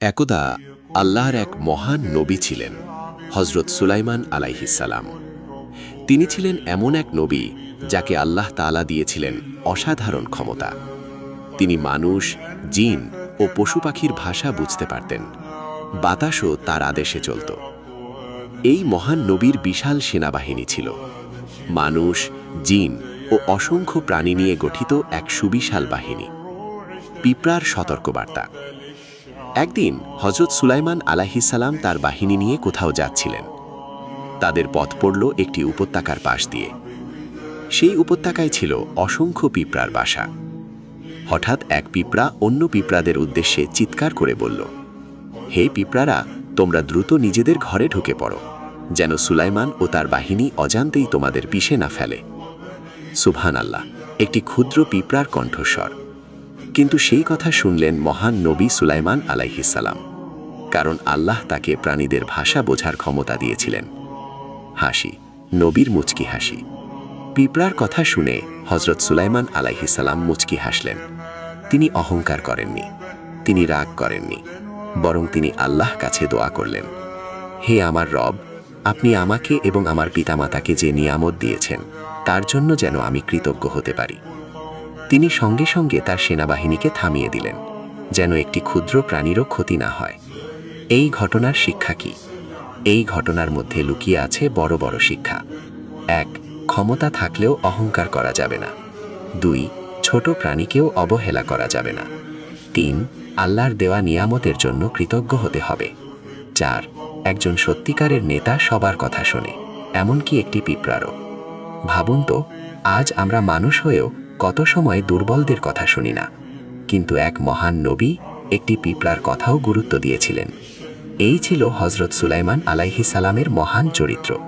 একদা আল্লাহর এক মহান নবী ছিলেন হজরত সুলাইমান আলাইহিসালাম তিনি ছিলেন এমন এক নবী যাকে আল্লাহ তাআলা দিয়েছিলেন অসাধারণ ক্ষমতা। তিনি মানুষ, জিন ও পশু পাখির ভাষা বুঝতে পারতেন। বাতাসও তার আদেশে চলত। এই মহান নবীর বিশাল সেনাবাহিনী ছিল। মানুষ, জিন ও অসংখ্য প্রাণী নিয়ে গঠিত এক সুবিশাল বাহিনী। পিঁপড়ার সতর্কবার্তা। একদিন হজরত সুলাইমান আলাহিসাল্লাম তার বাহিনী নিয়ে কোথাও যাচ্ছিলেন। তাদের পথ পড়ল একটি উপত্যকার পাশ দিয়ে। সেই উপত্যকায় ছিল অসংখ্য পিঁপড়ার বাসা। হঠাৎ এক পিঁপড়া অন্য পিঁপড়াদের উদ্দেশ্যে চিৎকার করে বলল, হে পিঁপড়ারা, তোমরা দ্রুত নিজেদের ঘরে ঢুকে পড়ো, যেন সুলাইমান ও তার বাহিনী অজান্তেই তোমাদের পিষে না ফেলে। সুভান আল্লাহ একটি ক্ষুদ্র পিঁপড়ার কণ্ঠস্বর। কিন্তু সেই কথা শুনলেন মহান নবী সুলাইমান আলাইহিসাল্লাম কারণ আল্লাহ তাকে প্রাণীদের ভাষা বোঝার ক্ষমতা দিয়েছিলেন। হাসি, নবীর মুচকি হাসি। পিঁপড়ার কথা শুনে হজরত সুলাইমান আলাইহিসাল্লাম মুচকি হাসলেন। তিনি অহংকার করেননি, তিনি রাগ করেননি, বরং তিনি আল্লাহ কাছে দোয়া করলেন, হে আমার রব, আপনি আমাকে এবং আমার পিতামাতাকে যে নিয়ামত দিয়েছেন, তার জন্য যেন আমি কৃতজ্ঞ হতে পারি। তিনি সঙ্গে সঙ্গে তার সেনাবাহিনীকে থামিয়ে দিলেন, যেন একটি ক্ষুদ্র প্রাণীরও ক্ষতি না হয়। এই ঘটনার শিক্ষা কি? এই ঘটনার মধ্যে লুকিয়ে আছে বড় বড় শিক্ষা। এক, ক্ষমতা থাকলেও অহংকার করা যাবে না। দুই, ছোট প্রাণীকেও অবহেলা করা যাবে না। তিন, আল্লাহর দেওয়া নিয়ামতের জন্য কৃতজ্ঞ হতে হবে। চার, একজন সত্যিকারের নেতা সবার কথা শোনে, এমনকি একটি পিঁপড়ারও। ভাবুন তো, আজ আমরা মানুষ হয়েও কত সময় দুর্বলদের কথা শুনি না। কিন্তু এক মহান নবী একটি পিঁপড়ার কথাও গুরুত্ব দিয়েছিলেন। এই ছিল হজরত সুলাইমান আলাইহি সালামের মহান চরিত্র।